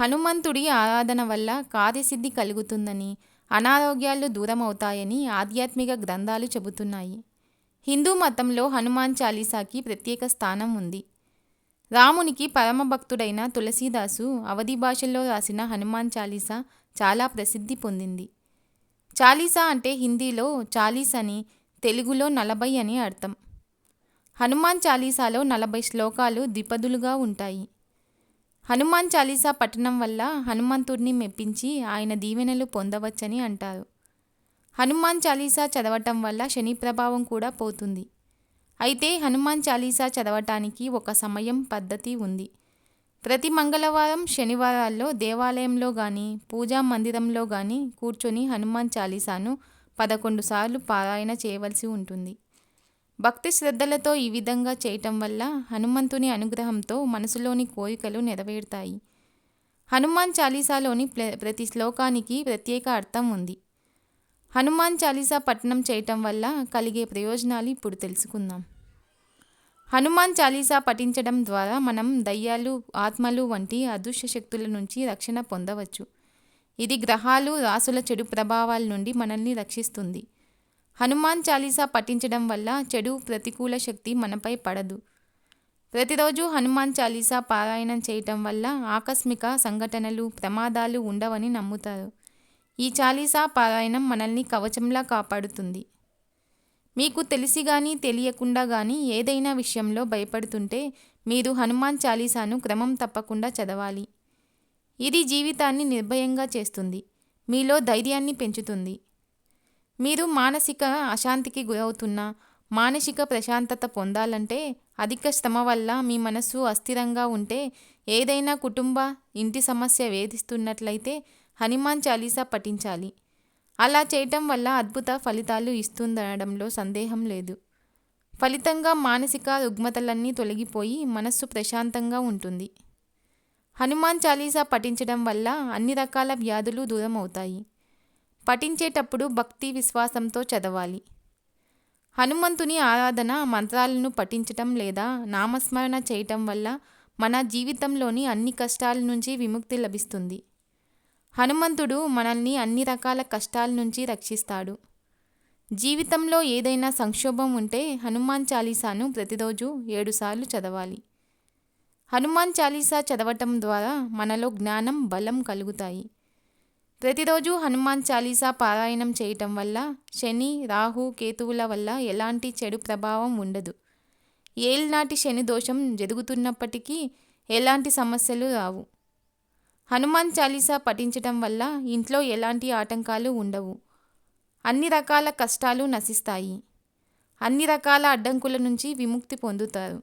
హనుమంతుడి ఆరాధన వల్ల కార్యసిద్ధి కలుగుతుందని అనారోగ్యాలు దూరమవుతాయని ఆధ్యాత్మిక గ్రంథాలు చెబుతున్నాయి. హిందూ మతంలో హనుమాన్ చాలీసాకి ప్రత్యేక స్థానం ఉంది. రామునికి పరమభక్తుడైన తులసీదాసు అవధి భాషల్లో రాసిన హనుమాన్ చాలీసా చాలా ప్రసిద్ధి పొందింది. చాలీసా అంటే హిందీలో చాలీస్ అని తెలుగులో నలభై అని అర్థం. హనుమాన్ చాలీసాలో నలభై శ్లోకాలు ద్విపదులుగా ఉంటాయి. హనుమాన్ చాలీసా పఠనం వల్ల హనుమంతుడిని మెప్పించి ఆయన దీవెనలు పొందవచ్చని అంటారు. హనుమాన్ చాలీసా చదవటం వల్ల శని ప్రభావం కూడా పోతుంది. అయితే హనుమాన్ చాలీసా చదవటానికి ఒక సమయం పద్ధతి ఉంది. ప్రతి మంగళవారం శనివారాల్లో దేవాలయంలో కానీ పూజా మందిరంలో కానీ కూర్చొని హనుమాన్ చాలీసాను పదకొండు సార్లు పారాయణ చేయవలసి ఉంటుంది. భక్తి శ్రద్ధలతో ఈ విధంగా చేయటం వల్ల హనుమంతుని అనుగ్రహంతో మనసులోని కోరికలు నెరవేరుతాయి. హనుమాన్ చాలీసాలోని ప్రతి శ్లోకానికి ప్రత్యేక అర్థం ఉంది. హనుమాన్ చాలీసా పఠనం చేయటం వల్ల కలిగే ప్రయోజనాలు ఇప్పుడు తెలుసుకుందాం. హనుమాన్ చాలీసా పఠించడం ద్వారా మనం దయ్యాలు ఆత్మలు వంటి అదృశ్య శక్తుల నుంచి రక్షణ పొందవచ్చు. ఇది గ్రహాలు రాసుల చెడు ప్రభావాల నుండి మనల్ని రక్షిస్తుంది. హనుమాన్ చాలీసా పఠించడం వల్ల చెడు ప్రతికూల శక్తి మనపై పడదు. ప్రతిరోజు హనుమాన్ చాలీసా పారాయణం చేయటం వల్ల ఆకస్మిక సంఘటనలు ప్రమాదాలు ఉండవని నమ్ముతారు. ఈ చాలీసా పారాయణం మనల్ని కవచంలా కాపాడుతుంది. మీకు తెలిసి కానీ తెలియకుండా కానీ ఏదైనా విషయంలో భయపడుతుంటే మీరు హనుమాన్ చాలీసాను క్రమం తప్పకుండా చదవాలి. ఇది జీవితాన్ని నిర్భయంగా చేస్తుంది. మీలో ధైర్యాన్ని పెంచుతుంది. మీరు మానసిక అశాంతికి గురవుతున్న మానసిక ప్రశాంతత పొందాలంటే అధిక శ్రమ వల్ల మీ మనసు అస్థిరంగా ఉంటే ఏదైనా కుటుంబ ఇంటి సమస్య వేధిస్తున్నట్లయితే హనుమాన్ చాలీసా పఠించాలి. అలా చేయటం వల్ల అద్భుత ఫలితాలు ఇస్తుందనడంలో సందేహం లేదు. ఫలితంగా మానసిక రుగ్మతలన్నీ తొలగిపోయి మనస్సు ప్రశాంతంగా ఉంటుంది. హనుమాన్ చాలీసా పఠించడం వల్ల అన్ని రకాల వ్యాధులు దూరం అవుతాయి పఠించేటప్పుడు భక్తి విశ్వాసంతో చదవాలి. హనుమంతుని ఆరాధన మంత్రాలను పఠించటం లేదా నామస్మరణ చేయటం వల్ల మన జీవితంలోని అన్ని కష్టాల నుంచి విముక్తి లభిస్తుంది. హనుమంతుడు మనల్ని అన్ని రకాల కష్టాల నుంచి రక్షిస్తాడు. జీవితంలో ఏదైనా సంక్షోభం ఉంటే హనుమాన్ చాలీసాను ప్రతిరోజు ఏడుసార్లు చదవాలి. హనుమాన్ చాలీసా చదవటం ద్వారా మనలో జ్ఞానం బలం కలుగుతాయి. ప్రతిరోజు హనుమాన్ చాలీసా పారాయణం చేయటం వల్ల శని రాహు కేతువుల వల్ల ఎలాంటి చెడు ప్రభావం ఉండదు. ఏళ్ళనాటి శని దోషం జరుగుతున్నప్పటికీ ఎలాంటి సమస్యలు రావు. హనుమాన్ చాలీసా పఠించటం వల్ల ఇంట్లో ఎలాంటి ఆటంకాలు ఉండవు. అన్ని రకాల కష్టాలు నశిస్తాయి. అన్ని రకాల అడ్డంకుల నుంచి విముక్తి పొందుతారు.